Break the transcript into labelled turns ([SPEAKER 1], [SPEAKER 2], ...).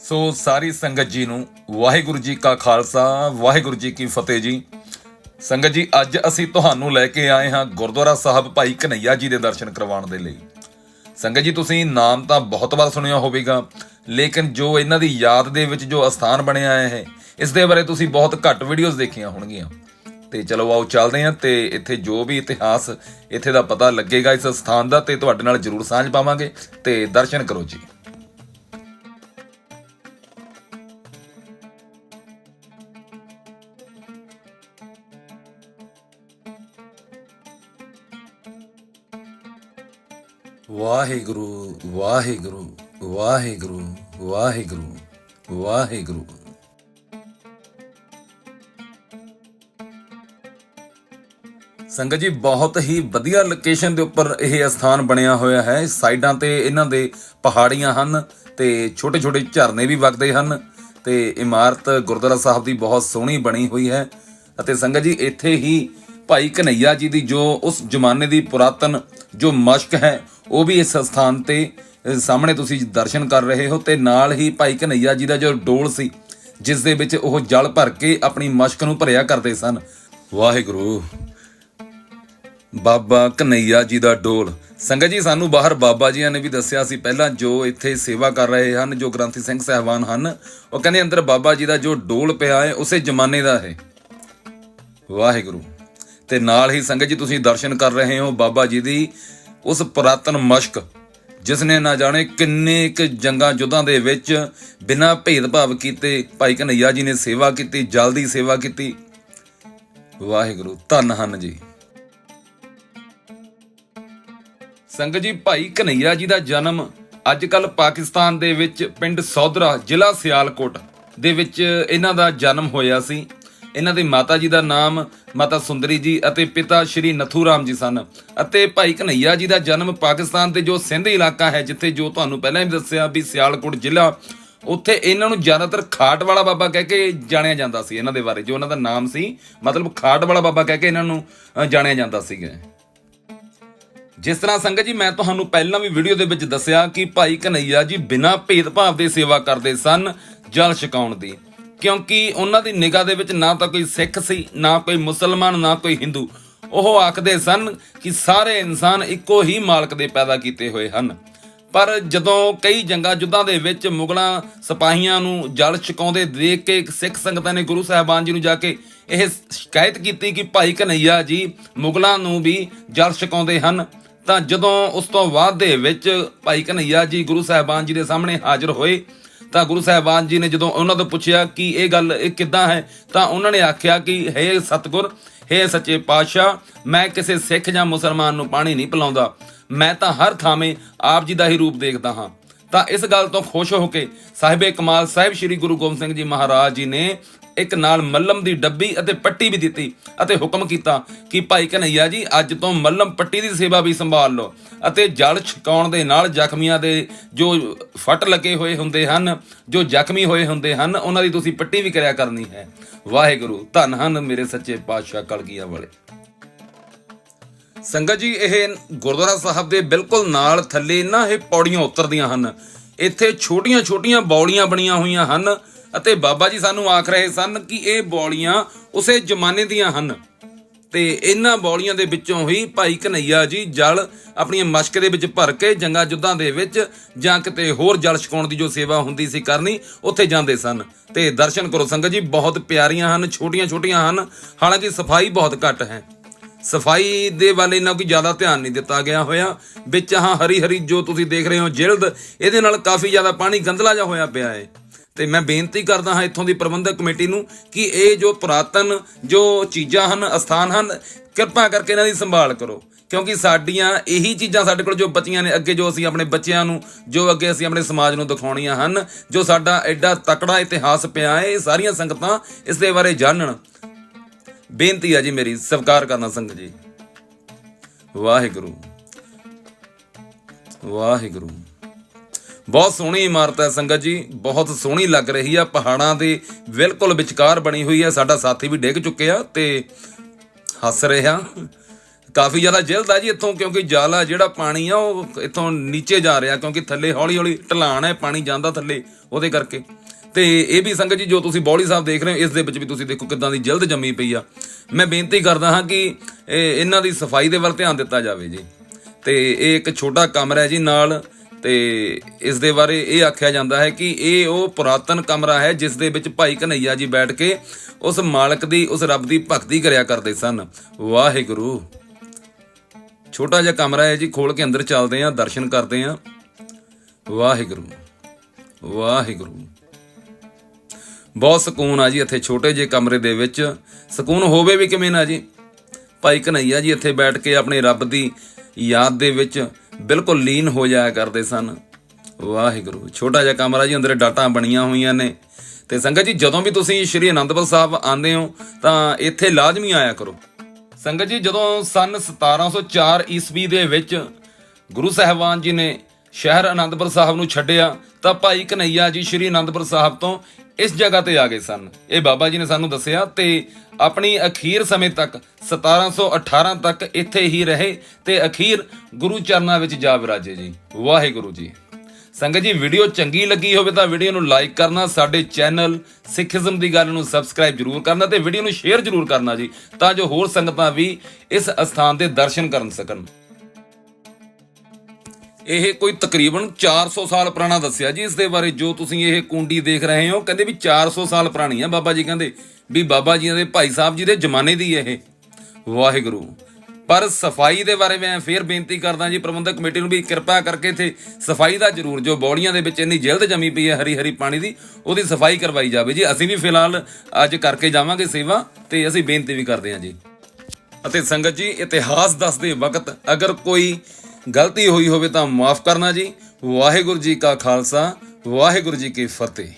[SPEAKER 1] ਸੋ ਸਾਰੀ ਸੰਗਤ ਜੀ ਨੂੰ ਵਾਹਿਗੁਰੂ ਜੀ ਕਾ ਖਾਲਸਾ, ਵਾਹਿਗੁਰੂ ਜੀ ਕੀ ਫਤਿਹ ਜੀ। ਸੰਗਤ ਜੀ, ਅੱਜ ਅਸੀਂ ਤੁਹਾਨੂੰ ਲੈ ਕੇ ਆਏ ਹਾਂ ਗੁਰਦੁਆਰਾ ਸਾਹਿਬ ਭਾਈ ਕਨਈਆ ਜੀ ਦੇ ਦਰਸ਼ਨ ਕਰਵਾਉਣ ਦੇ ਲਈ। ਸੰਗਤ ਜੀ, ਤੁਸੀਂ ਨਾਮ ਤਾਂ ਬਹੁਤ ਵਾਰ ਸੁਣਿਆ ਹੋਵੇਗਾ, ਲੇਕਿਨ ਜੋ ਇਹਨਾਂ ਦੀ ਯਾਦ ਦੇ ਵਿੱਚ ਜੋ ਅਸਥਾਨ ਬਣਿਆ ਹੈ, ਇਸ ਦੇ ਬਾਰੇ ਤੁਸੀਂ ਬਹੁਤ ਘੱਟ ਵੀਡੀਓਜ਼ ਦੇਖੀਆਂ ਹੋਣਗੀਆਂ। ਤੇ ਚਲੋ ਆਓ ਚੱਲਦੇ ਹਾਂ ਤੇ ਇੱਥੇ ਜੋ ਵੀ ਇਤਿਹਾਸ ਇੱਥੇ ਦਾ ਪਤਾ ਲੱਗੇਗਾ ਇਸ ਸਥਾਨ ਦਾ, ਤੇ ਤੁਹਾਡੇ ਨਾਲ ਜਰੂਰ ਸਾਂਝ ਪਾਵਾਂਗੇ, ਤੇ ਦਰਸ਼ਨ ਕਰੋ ਜੀ। ਵਾਹਿਗੁਰੂ ਵਾਹਿਗੁਰੂ ਵਾਹਿਗੁਰੂ ਵਾਹਿਗੁਰੂ ਵਾਹਿਗੁਰੂ। ਸੰਗਤ ਜੀ, ਬਹੁਤ ਹੀ ਵਧੀਆ ਲੋਕੇਸ਼ਨ ਦੇ ਉੱਪਰ ਇਹ ਸਥਾਨ ਬਣਿਆ ਹੋਇਆ ਹੈ। ਸਾਈਡਾਂ ਤੇ ਇਹਨਾਂ ਦੇ ਪਹਾੜੀਆਂ ਹਨ ਤੇ ਛੋਟੇ ਛੋਟੇ ਝਰਨੇ ਵੀ ਵਗਦੇ ਹਨ ਤੇ ਇਮਾਰਤ ਗੁਰਦੁਆਰਾ ਸਾਹਿਬ ਦੀ ਬਹੁਤ ਸੋਹਣੀ ਬਣੀ ਹੋਈ ਹੈ ਅਤੇ ਸੰਗਤ ਜੀ, ਇੱਥੇ ਹੀ ਭਾਈ ਕਨਈਆ ਜੀ ਦੀ ਜੋ ਉਸ ਜ਼ਮਾਨੇ ਦੀ ਪੁਰਾਤਨ ਜੋ ਮਸ਼ਕ ਹੈ ਉਹ ਵੀ ਇਸ ਸਥਾਨ ਤੇ ਸਾਹਮਣੇ ਤੁਸੀਂ ਦਰਸ਼ਨ ਕਰ ਰਹੇ ਹੋ ਤੇ ਨਾਲ ਹੀ ਭਾਈ ਕਨਈਆ ਜੀ ਦਾ ਜੋ ਡੋਲ ਸੀ, ਜਿਸ ਦੇ ਵਿੱਚ ਉਹ ਜਲ ਭਰ ਕੇ ਆਪਣੀ ਮਸ਼ਕ ਨੂੰ ਭਰਿਆ ਕਰਦੇ ਸਨ। ਵਾਹਿਗੁਰੂ। ਬਾਬਾ ਕਨਈਆ ਜੀ ਦਾ ਡੋਲ। ਸੰਗਤ ਜੀ, ਸਾਨੂੰ ਬਾਹਰ ਬਾਬਾ ਜੀਆਂ ਨੇ ਵੀ ਦੱਸਿਆ ਸੀ ਪਹਿਲਾਂ ਜੋ ਇੱਥੇ ਸੇਵਾ ਕਰ ਰਹੇ ਹਨ, ਜੋ ਗ੍ਰੰਥੀ ਸਿੰਘ ਸਹਿਬਾਨ ਹਨ, ਉਹ ਕਹਿੰਦੇ ਅੰਦਰ ਬਾਬਾ ਜੀ ਦਾ ਜੋ ਡੋਲ ਪਿਆ ਹੈ, ਉਸੇ ਜ਼ਮਾਨੇ ਦਾ ਹੈ। ਵਾਹਿਗੁਰੂ। ਤੇ ਨਾਲ ਹੀ ਸੰਗਤ ਜੀ, ਤੁਸੀਂ ਦਰਸ਼ਨ ਕਰ ਰਹੇ ਹੋ ਬਾਬਾ ਜੀ ਦੀ ਉਸ ਪੁਰਾਤਨ ਮਸ਼ਕ ਜਿਸ ਨੇ ਨਾ ਜਾਣੇ ਕਿੰਨੇ ਕੁ ਜੰਗਾਂ ਯੁੱਧਾਂ ਦੇ ਵਿੱਚ ਬਿਨਾਂ ਭੇਦਭਾਵ ਕੀਤੇ ਭਾਈ ਕਨਈਆ ਜੀ ਨੇ ਸੇਵਾ ਕੀਤੀ, ਜਲਦੀ ਸੇਵਾ ਕੀਤੀ। ਵਾਹਿਗੁਰੂ, ਧੰਨ ਹਨ ਜੀ। ਸੰਗਤ ਜੀ, ਭਾਈ ਕਨਈਆ ਜੀ ਦਾ ਜਨਮ ਅੱਜ ਕੱਲ ਪਾਕਿਸਤਾਨ ਦੇ ਵਿੱਚ ਪਿੰਡ ਸੌਧਰਾ, ਜ਼ਿਲ੍ਹਾ ਸਿਆਲਕੋਟ ਦੇ ਵਿੱਚ ਇਹਨਾਂ ਦਾ ਜਨਮ ਹੋਇਆ ਸੀ। ਇਹਨਾਂ ਦੇ ਮਾਤਾ ਜੀ ਦਾ ਨਾਮ ਮਾਤਾ ਸੁੰਦਰੀ ਜੀ ਅਤੇ ਪਿਤਾ ਸ਼੍ਰੀ ਨਥੂ ਰਾਮ ਜੀ ਸਨ। ਅਤੇ ਭਾਈ ਕਨਈਆ ਜੀ ਦਾ ਜਨਮ ਪਾਕਿਸਤਾਨ ਦੇ ਜੋ ਸਿੰਧ ਇਲਾਕਾ ਹੈ, ਜਿੱਥੇ ਜੋ ਤੁਹਾਨੂੰ ਪਹਿਲਾਂ ਵੀ ਦੱਸਿਆ ਵੀ ਸਿਆਲਕੋਟ ਜ਼ਿਲ੍ਹਾ, ਉੱਥੇ ਇਹਨਾਂ ਨੂੰ ਜ਼ਿਆਦਾਤਰ ਖਾਟ ਵਾਲਾ ਬਾਬਾ ਕਹਿ ਕੇ ਜਾਣਿਆ ਜਾਂਦਾ ਸੀ ਇਹਨਾਂ ਦੇ ਬਾਰੇ, ਜੋ ਉਹਨਾਂ ਦਾ ਨਾਮ ਸੀ, ਮਤਲਬ ਖਾਟ ਵਾਲਾ ਬਾਬਾ ਕਹਿ ਕੇ ਇਹਨਾਂ ਨੂੰ ਜਾਣਿਆ ਜਾਂਦਾ ਸੀਗਾ। ਜਿਸ ਤਰ੍ਹਾਂ ਸੰਗਤ ਜੀ, ਮੈਂ ਤੁਹਾਨੂੰ ਪਹਿਲਾਂ ਵੀ ਵੀਡੀਓ ਦੇ ਵਿੱਚ ਦੱਸਿਆ ਕਿ ਭਾਈ ਕਨਈਆ ਜੀ ਬਿਨਾਂ ਭੇਦਭਾਵ ਦੇ ਸੇਵਾ ਕਰਦੇ ਸਨ ਜਲ ਛਕਾਉਣ ਦੀ। ਕਿਉਂਕਿ ਉਹਨਾਂ ਦੀ ਨਿਗਾਹ ਦੇ ਵਿੱਚ ਨਾ ਤਾਂ ਕੋਈ ਸਿੱਖ ਸੀ, ਨਾ ਕੋਈ ਮੁਸਲਮਾਨ, ਨਾ ਕੋਈ ਹਿੰਦੂ। ਉਹ ਆਖਦੇ ਸਨ ਕਿ ਸਾਰੇ ਇਨਸਾਨ ਇੱਕੋ ਹੀ ਮਾਲਕ ਦੇ ਪੈਦਾ ਕੀਤੇ ਹੋਏ ਹਨ। ਪਰ ਜਦੋਂ ਕਈ ਜੰਗਾਂ ਯੁੱਧਾਂ ਦੇ ਵਿੱਚ ਮੁਗਲਾਂ ਸਿਪਾਹੀਆਂ ਨੂੰ ਜਲ ਛਕਾਉਂਦੇ ਦੇਖ ਕੇ ਸਿੱਖ ਸੰਗਤਾਂ ਨੇ ਗੁਰੂ ਸਾਹਿਬਾਨ ਜੀ ਨੂੰ ਜਾ ਕੇ ਇਹ ਸ਼ਿਕਾਇਤ ਕੀਤੀ ਕਿ ਭਾਈ ਕਨਈਆ ਜੀ, ਮੁਗਲਾਂ ਨੂੰ ਵੀ ਜਲ ਛਕਾਉਂਦੇ ਹਨ, ਤਾਂ ਜਦੋਂ ਉਸ ਤੋਂ ਬਾਅਦ ਦੇ ਵਿੱਚ ਭਾਈ ਕਨਈਆ ਜੀ ਗੁਰੂ ਸਾਹਿਬਾਨ ਜੀ ਦੇ ਸਾਹਮਣੇ ਹਾਜ਼ਰ ਹੋਏ ਤਾਂ ਗੁਰੂ ਸਾਹਿਬਾਨ ਜੀ ਨੇ ਜਦੋਂ ਉਹਨਾਂ ਤੋਂ ਪੁੱਛਿਆ ਕਿ ਇਹ ਗੱਲ ਇਹ ਕਿੱਦਾਂ ਹੈ, ਤਾਂ ਉਹਨਾਂ ਨੇ ਆਖਿਆ ਕਿ, ਹੈ ਸਤਗੁਰ, ਹੈ ਸੱਚੇ ਪਾਤਸ਼ਾਹ, ਮੈਂ ਕਿਸੇ ਸਿੱਖ ਜਾਂ ਮੁਸਲਮਾਨ ਨੂੰ ਪਾਣੀ ਨਹੀਂ ਪਿਲਾਉਂਦਾ। ਮੈਂ ਤਾਂ ਹਰ ਥਾਵੇਂ ਆਪ ਜੀ ਦਾ ਹੀ ਰੂਪ ਦੇਖਦਾ ਹਾਂ। ਤਾਂ ਇਸ ਗੱਲ ਤੋਂ ਖੁਸ਼ ਹੋ ਕੇ ਸਾਹਿਬੇ ਕਮਾਲ ਸਾਹਿਬ, ਸ੍ਰੀ ਗੁਰੂ ਗੋਬਿੰਦ ਸਿੰਘ ਜੀ ਮਹਾਰਾਜ ਜੀ ਨੇ ਇੱਕ ਨਾਲ ਮੱਲਮ ਦੀ ਡੱਬੀ ਅਤੇ ਪੱਟੀ ਵੀ ਦਿੱਤੀ ਅਤੇ ਹੁਕਮ ਕੀਤਾ ਕਿ ਭਾਈ ਕਨਈਆ ਜੀ, ਅੱਜ ਤੋਂ ਮੱਲਮ ਪੱਟੀ ਦੀ ਸੇਵਾ ਵੀ ਸੰਭਾਲ ਲਓ ਅਤੇ ਜਲ ਛਕਾਉਣ ਦੇ ਨਾਲ ਜ਼ਖਮੀਆਂ ਦੇ ਜੋ ਫੱਟ ਲੱਗੇ ਹੋਏ ਹੁੰਦੇ ਹਨ, ਜੋ ਜ਼ਖਮੀ ਹੋਏ ਹੁੰਦੇ ਹਨ, ਉਹਨਾਂ ਦੀ ਤੁਸੀਂ ਪੱਟੀ ਵੀ ਕਰਿਆ ਕਰਨੀ ਹੈ। ਵਾਹਿਗੁਰੂ, ਧੰਨ ਹਨ ਮੇਰੇ ਸੱਚੇ ਪਾਤਸ਼ਾਹ ਕਲਗੀਆਂ ਵਾਲੇ। ਸੰਗਤ ਜੀ, ਇਹ ਗੁਰਦੁਆਰਾ ਸਾਹਿਬ ਦੇ ਬਿਲਕੁਲ ਨਾਲ ਥੱਲੇ ਨਾ ਇਹ ਪੌੜੀਆਂ ਉਤਰਦੀਆਂ ਹਨ। ਇੱਥੇ ਛੋਟੀਆਂ-ਛੋਟੀਆਂ ਬੌਲੀਆਂ ਬਣੀਆਂ ਹੋਈਆਂ ਹਨ। ਅਤੇ ਬਾਬਾ ਜੀ ਸਾਨੂੰ ਆਖ ਰਹੇ ਸਨ ਕਿ ਇਹ ਬੌਲੀਆਂ ਉਸੇ ਜ਼ਮਾਨੇ ਦੀਆਂ ਹਨ। ਤੇ ਇਹਨਾਂ ਬੌਲੀਆਂ ਦੇ ਵਿੱਚੋਂ ਹੀ ਭਾਈ ਕਨਈਆ ਜੀ ਜਲ ਆਪਣੀਆਂ ਮਸ਼ਕ ਦੇ ਵਿੱਚ ਭਰ ਕੇ ਜੰਗਾਂ ਯੁੱਧਾਂ ਦੇ ਵਿੱਚ ਜਾਂ ਕਿਤੇ ਹੋਰ ਜਲ ਛਕਾਉਣ ਦੀ ਜੋ ਸੇਵਾ ਹੁੰਦੀ ਸੀ ਕਰਨੀ, ਉੱਥੇ ਜਾਂਦੇ ਸਨ। ਤੇ ਦਰਸ਼ਨ ਕਰੋ ਸੰਗਤ ਜੀ, ਬਹੁਤ ਪਿਆਰੀਆਂ ਹਨ, ਛੋਟੀਆਂ-ਛੋਟੀਆਂ ਹਨ। ਹਾਲਾਂਕਿ ਸਫ਼ਾਈ ਬਹੁਤ ਘੱਟ ਹੈ। ਸਫ਼ਾਈ ਦੇ ਵੱਲ ਇੰਨਾ ਕੋਈ ਜ਼ਿਆਦਾ ਧਿਆਨ ਨਹੀਂ ਦਿੱਤਾ ਗਿਆ ਹੋਇਆ। ਵਿੱਚ ਹਾਂ ਹਰੀ ਹਰੀ ਜੋ ਤੁਸੀਂ ਦੇਖ ਰਹੇ ਹੋ ਜਿਲਦ ਇਹਦੇ ਨਾਲ ਕਾਫੀ ਜ਼ਿਆਦਾ ਪਾਣੀ ਗੰਦਲਾ ਜਿਹਾ ਹੋਇਆ ਪਿਆ ਹੈ। ਤੇ ਮੈਂ ਬੇਨਤੀ ਕਰਦਾ ਹਾਂ ਇੱਥੋਂ ਦੀ ਪ੍ਰਬੰਧਕ ਕਮੇਟੀ ਨੂੰ ਕਿ ਇਹ ਜੋ ਪੁਰਾਤਨ ਜੋ ਚੀਜ਼ਾਂ ਹਨ, ਅਸਥਾਨ ਹਨ, ਕਿਰਪਾ ਕਰਕੇ ਇਹਨਾਂ ਦੀ ਸੰਭਾਲ ਕਰੋ। ਕਿਉਂਕਿ ਸਾਡੀਆਂ ਇਹੀ ਚੀਜ਼ਾਂ ਸਾਡੇ ਕੋਲ ਜੋ ਬਚੀਆਂ ਨੇ, ਅੱਗੇ ਜੋ ਅਸੀਂ ਆਪਣੇ ਬੱਚਿਆਂ ਨੂੰ, ਜੋ ਅੱਗੇ ਅਸੀਂ ਆਪਣੇ ਸਮਾਜ ਨੂੰ ਦਿਖਾਉਣੀਆਂ ਹਨ, ਜੋ ਸਾਡਾ ਐਡਾ ਤਕੜਾ ਇਤਿਹਾਸ ਪਿਆ ਹੈ, ਇਹ ਸਾਰੀਆਂ ਸੰਗਤਾਂ ਇਸ ਦੇ ਬਾਰੇ ਜਾਣਨ। ਬੇਨਤੀ ਹੈ ਜੀ ਮੇਰੀ, ਸਵਕਾਰ ਕਰਨਾ ਸੰਗਤ ਜੀ। ਵਾਹਿਗੁਰੂ। ਵਾਹਿਗੁਰੂ। ਬਹੁਤ ਸੋਹਣੀ ਇਮਾਰਤ ਹੈ ਸੰਗਤ ਜੀ, ਬਹੁਤ ਸੋਹਣੀ ਲੱਗ ਰਹੀ ਆ, ਪਹਾੜਾਂ ਦੇ ਬਿਲਕੁਲ ਵਿਚਕਾਰ ਬਣੀ ਹੋਈ ਹੈ ਸਾਡਾ ਸਾਥੀ ਵੀ ਡਿੱਗ ਚੁੱਕਿਆ ਤੇ ਹੱਸ ਰਿਹਾ ਕਾਫੀ ਜ਼ਿਆਦਾ ਜਿਲਦ ਆ ਜੀ ਇੱਥੋਂ, ਕਿਉਂਕਿ ਜਾਲਾ ਜਿਹੜਾ ਪਾਣੀ ਆ, ਉਹ ਇੱਥੋਂ ਨੀਚੇ ਜਾ ਰਿਹਾ, ਕਿਉਂਕਿ ਥੱਲੇ ਹੌਲੀ ਹੌਲੀ ਢਲਾਣ ਹੈ, ਪਾਣੀ ਜਾਂਦਾ ਥੱਲੇ ਉਹਦੇ ਕਰਕੇ। ਤੇ ਇਹ ਵੀ ਸੰਗਤ ਜੀ, ਜੋ ਤੁਸੀਂ ਬੌਲੀ ਸਾਹਿਬ ਦੇਖ ਰਹੇ ਹੋ, ਇਸ ਦੇ ਵਿੱਚ ਵੀ ਤੁਸੀਂ ਦੇਖੋ ਕਿਦਾਂ ਦੀ ਜਲਦ ਜੰਮੀ ਪਈ ਆ। ਮੈਂ ਬੇਨਤੀ ਕਰਦਾ ਹਾਂ ਕਿ ਇਹਨਾਂ ਦੀ ਸਫ਼ਾਈ ਦੇ ਵੱਲ ਧਿਆਨ ਦਿੱਤਾ ਜਾਵੇ ਜੀ। ਤੇ ਇਹ ਇੱਕ ਛੋਟਾ ਕਮਰਾ ਹੈ ਜੀ, ਨਾਲ ਤੇ ਇਸ ਦੇ ਬਾਰੇ ਇਹ ਆਖਿਆ ਜਾਂਦਾ ਹੈ ਕਿ ਇਹ ਉਹ ਪੁਰਾਤਨ ਕਮਰਾ ਹੈ ਜਿਸ ਦੇ ਵਿੱਚ ਭਾਈ ਕਨਈਆ ਜੀ ਬੈਠ ਕੇ ਉਸ ਮਾਲਕ ਦੀ, ਉਸ ਰੱਬ ਦੀ ਭਗਤੀ ਕਰਿਆ ਕਰਦੇ ਸਨ। ਵਾਹਿਗੁਰੂ। ਛੋਟਾ ਜਿਹਾ ਕਮਰਾ ਹੈ ਜੀ, ਖੋਲ ਕੇ ਅੰਦਰ ਚੱਲਦੇ ਆਂ ਦਰਸ਼ਨ ਕਰਦੇ ਆਂ ਵਾਹਿਗੁਰੂ। ਵਾਹਿਗੁਰੂ। ਬਹੁਤ ਸਕੂਨ ਆ ਜੀ ਇੱਥੇ ਛੋਟੇ ਜਿਹੇ ਕਮਰੇ ਦੇ ਵਿੱਚ। ਸਕੂਨ ਹੋਵੇ ਵੀ ਕਿਵੇਂ ਨਾ ਜੀ। ਭਾਈ ਕਨਈਆ ਜੀ ਇੱਥੇ ਬੈਠ ਕੇ ਆਪਣੇ ਰੱਬ ਦੀ ਯਾਦ ਦੇ ਵਿੱਚ ਬਿਲਕੁਲ ਲੀਨ ਹੋ ਜਾਇਆ ਕਰਦੇ ਸਨ। ਵਾਹਿਗੁਰੂ, ਛੋਟਾ ਜਿਹਾ ਕਮਰਾ ਜੀ ਅੰਦਰ ਡਾਟਾਂ ਬਣੀਆਂ ਹੋਈਆਂ ਨੇ। ਤੇ ਸੰਗਤ ਜੀ, ਜਦੋਂ ਵੀ ਤੁਸੀਂ ਸ਼੍ਰੀ ਅਨੰਦਪੁਰ ਸਾਹਿਬ ਆਉਂਦੇ ਹੋ, ਤਾਂ ਇੱਥੇ ਲਾਜ਼ਮੀ ਆਇਆ ਕਰੋ। ਸੰਗਤ ਜੀ, ਜਦੋਂ ਸਨ 1704 ਈਸਵੀ ਦੇ ਵਿੱਚ ਗੁਰੂ ਸਾਹਿਬਾਨ ਜੀ ਨੇ ਸ਼ਹਿਰ ਅਨੰਦਪੁਰ ਸਾਹਿਬ ਨੂੰ ਛੱਡਿਆ, ਤਾਂ ਭਾਈ ਕਨਈਆ ਜੀ ਸ਼੍ਰੀ ਅਨੰਦਪੁਰ ਸਾਹਿਬ ਤੋਂ ਇਸ ਜਗ੍ਹਾ ਤੇ ਆ ਗਏ ਸਨ। ਇਹ ਬਾਬਾ ਜੀ ਨੇ ਸਾਨੂੰ ਦੱਸਿਆ ਤੇ ਆਪਣੀ ਅਖੀਰ ਸਮੇਂ ਤੱਕ 1718 ਤੱਕ ਇੱਥੇ ਹੀ ਰਹੇ ਤੇ ਅਖੀਰ ਗੁਰੂ ਚਰਨਾਂ ਵਿੱਚ ਜਾ ਵਿਰਾਜੇ ਜੀ। ਵਾਹਿਗੁਰੂ ਜੀ। ਸੰਗਤ ਜੀ ਵੀਡੀਓ ਚੰਗੀ ਲੱਗੀ ਹੋਵੇ ਤਾਂ ਵੀਡੀਓ ਨੂੰ ਲਾਈਕ ਕਰਨਾ, ਸਾਡੇ ਚੈਨਲ ਸਿੱਖੀਜ਼ਮ ਦੀ ਗੱਲ ਨੂੰ ਸਬਸਕ੍ਰਾਈਬ ਜਰੂਰ ਕਰਨਾ ਤੇ ਵੀਡੀਓ ਨੂੰ ਸ਼ੇਅਰ ਜਰੂਰ ਕਰਨਾ ਜੀ, ਤਾਂ ਜੋ ਹੋਰ ਸੰਗਤਾਂ ਵੀ ਇਸ ਅਸਥਾਨ ਦੇ ਦਰਸ਼ਨ ਕਰਨ ਸਕਣ। ਇਹ ਕੋਈ ਤਕਰੀਬਨ 400 ਸਾਲ ਪੁਰਾਣਾ ਦੱਸਿਆ ਜੀ, ਇਸ ਦੇ ਬਾਰੇ ਜੋ ਤੁਸੀਂ ਇਹ ਕੁੰਡੀ ਦੇਖ ਰਹੇ ਹੋ, ਕਹਿੰਦੇ ਵੀ 400 ਸਾਲ ਪੁਰਾਣੀ ਆ ਬਾਬਾ ਜੀ, ਕਹਿੰਦੇ ਵੀ ਬਾਬਾ ਜੀ ਦੇ ਭਾਈ ਸਾਹਿਬ ਜੀ ਦੇ ਜ਼ਮਾਨੇ ਦੀ ਇਹ। ਵਾਹਿਗੁਰੂ। ਪਰ ਸਫ਼ਾਈ ਦੇ ਬਾਰੇ ਮੈਂ ਫੇਰ ਬੇਨਤੀ ਕਰਦਾ ਜੀ, ਪ੍ਰਬੰਧਕ ਕਮੇਟੀ ਨੂੰ ਵੀ ਕਿਰਪਾ ਕਰਕੇ ਇੱਥੇ ਸਫ਼ਾਈ ਦਾ ਜ਼ਰੂਰ, ਜੋ ਬੌੜੀਆਂ ਦੇ ਵਿੱਚ ਇੰਨੀ ਜਲਦ ਜਮੀ ਪਈ ਹੈ ਹਰੀ ਹਰੀ ਪਾਣੀ ਦੀ, ਉਹਦੀ ਸਫ਼ਾਈ ਕਰਵਾਈ ਜਾਵੇ ਜੀ। ਅਸੀਂ ਵੀ ਫਿਲਹਾਲ ਅੱਜ ਕਰਕੇ ਜਾਵਾਂਗੇ ਸੇਵਾ ਤੇ ਅਸੀਂ ਬੇਨਤੀ ਵੀ ਕਰਦੇ ਹਾਂ ਜੀ। ਅਤੇ ਸੰਗਤ ਜੀ, ਇਤਿਹਾਸ ਦੱਸਦੇ ਵਕਤ ਅਗਰ ਕੋਈ ਗਲਤੀ ਹੋਈ ਹੋਵੇ ਤਾਂ ਮਾਫ ਕਰਨਾ ਜੀ। ਵਾਹਿਗੁਰੂ ਜੀ ਕਾ ਖਾਲਸਾ, ਵਾਹਿਗੁਰੂ ਜੀ ਕੀ ਫਤਿਹ।